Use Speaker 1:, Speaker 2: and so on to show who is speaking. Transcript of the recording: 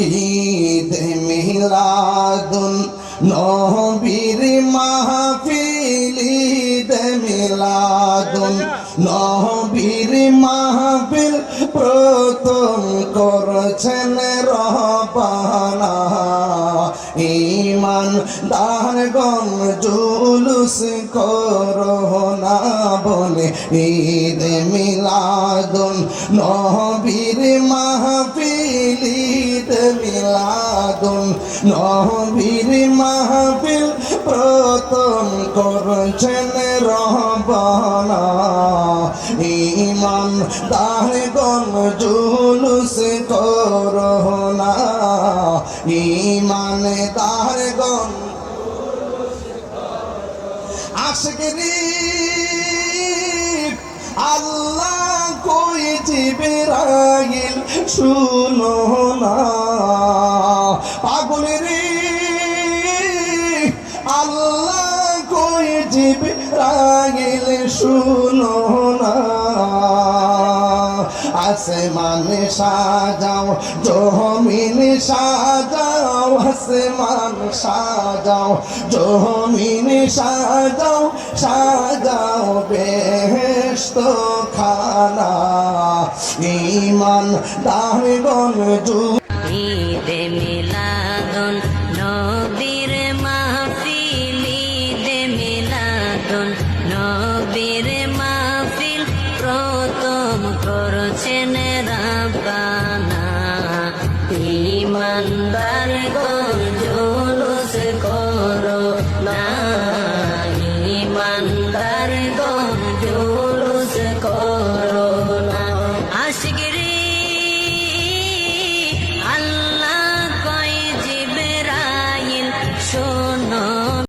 Speaker 1: ঈদ মিলাদুন নবীর মাহফিল, ঈদ মিলাদুন নবীর মাহফিল প্রথম করছেন রহবানা। ইমান দারগম জুলুস করোনা বলে ঈদ মিলাদুন নবীর মাহফিল ঈদ মিলাদুন নবীর মাহফিল প্রথম করছেন রহবানা। ইমান দারগম জুলুস করোনা। ইমান দারগম আশগরি আল্লাহ কই জিবরাইল শুনো না। জিবরাইল শুনো না। আসমান সাজাও জমিন সাজাও, আসমান সাজাও জমিন সাজাও সাজাও বেহেস্ত খানা ইমান দারগণ জু
Speaker 2: তকবীর মাহফিল প্রথম করছেন রাব্বানা। ইমানদার জোলুস করো না। ইমানদার জোলুস করো না। আশিক